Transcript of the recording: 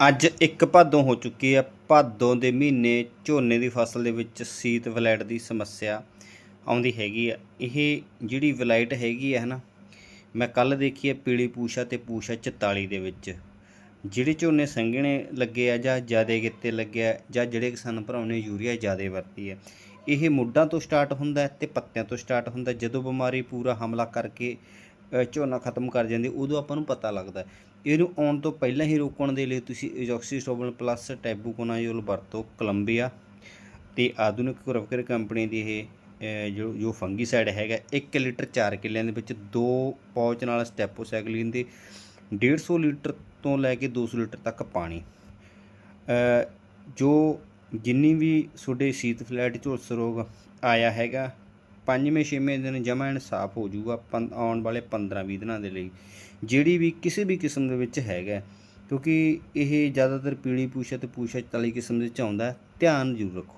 ਅੱਜ ਇੱਕ ਭਾਦੋਂ ਹੋ ਚੁੱਕੀ ਹੈ। ਭਾਦੋਂ ਦੇ ਮਹੀਨੇ ਝੋਨੇ ਦੀ ਫਸਲ ਦੇ ਵਿੱਚ ਸੀਤ ਵਲੈਟ ਦੀ ਸਮੱਸਿਆ ਆਉਂਦੀ ਹੈਗੀ ਆ। ਇਹ ਜਿਹੜੀ ਵਲਾਈਟ ਹੈਗੀ ਹੈ ਨਾ ਮੈਂ ਕੱਲ ਦੇਖੀ ਹੈ ਪੀਲੀ ਪੂਸ਼ਾ ਤੇ ਪੂਸ਼ਾ 44 ਦੇ ਵਿੱਚ। ਜਿਹੜੇ ਝੋਨੇ ਸੰਘਣੇ ਲੱਗੇ ਆ ਜਾਂ ਜਿਆਦੇ ਕਿਤੇ ਲੱਗਿਆ ਜਾਂ ਜਿਹੜੇ ਕਿਸਾਨ ਭਰਾਵਾਂ ਨੇ ਯੂਰੀਆ ਜ਼ਿਆਦਾ ਵਰਤੀ ਹੈ ਇਹ ਮੁੱਢਾਂ ਤੋਂ ਸਟਾਰਟ ਹੁੰਦਾ ਹੈ ਤੇ ਪੱਤਿਆਂ ਤੋਂ ਸਟਾਰਟ ਹੁੰਦਾ ਜਦੋਂ ਬਿਮਾਰੀ ਪੂਰਾ ਹਮਲਾ ਕਰਕੇ ਝੋਨਾ ਖਤਮ ਕਰ ਜਾਂਦੀ, ਉਦੋਂ ਆਪਾਂ ਨੂੰ ਪਤਾ ਲੱਗਦਾ ਇਹਨੂੰ ਆਉਣ ਤੋਂ ਪਹਿਲਾਂ ਹੀ ਰੋਕਣ ਦੇ ਲਈ ਤੁਸੀਂ ਇਜੋਕਸੀਸਟੋਬਲ ਪਲੱਸ ਟੈਬੂਕੋਨਾਜ਼ੋਲ ਵਰਤੋ ਕੋਲੰਬੀਆ ਤੇ ਆਧੁਨਿਕ ਕੁਰਵਕਰ ਕੰਪਨੀ ਦੀ ਇਹ ਜੋ ਜੋ ਫੰਗੀਸਾਈਡ ਹੈਗਾ 1 ਲੀਟਰ 4 ਕਿੱਲਿਆਂ ਦੇ ਵਿੱਚ ਦੋ ਪੌਚ ਨਾਲ ਸਟੈਪੋਸਾਈਕਲਿਨ ਦੇ 150 ਲੀਟਰ ਤੋਂ ਲੈ ਕੇ 200 ਲੀਟਰ ਤੱਕ ਪਾਣੀ। ਜੋ ਜਿੰਨੀ ਵੀ ਤੁਹਾਡੇ ਸੀਤ ਫਲੈਟ ਝੁਲਸ ਰੋਗ ਆਇਆ ਹੈਗਾ ਪੰਜਵੇਂ, ਛੇਵੇਂ ਦਿਨ ਜਮਾ ਐਨ ਸਾਫ਼ ਹੋ ਜਾਊਗਾ ਪੰ- ਆਉਣ ਵਾਲੇ 15 20 ਦਿਨਾਂ ਦੇ ਲਈ। ਜਿਹੜੀ ਵੀ ਕਿਸੇ ਵੀ ਕਿਸਮ ਦੇ ਵਿੱਚ ਹੈਗਾ, ਕਿਉਂਕਿ ਇਹ ਜ਼ਿਆਦਾਤਰ ਪੀਲੀ ਪੂਛਾ ਤੇ ਪੂਛਾ ਤਲੀ ਕਿਸਮ ਦੇ ਵਿੱਚ ਆਉਂਦਾ, ਧਿਆਨ ਜ਼ਰੂਰ ਰੱਖੋ।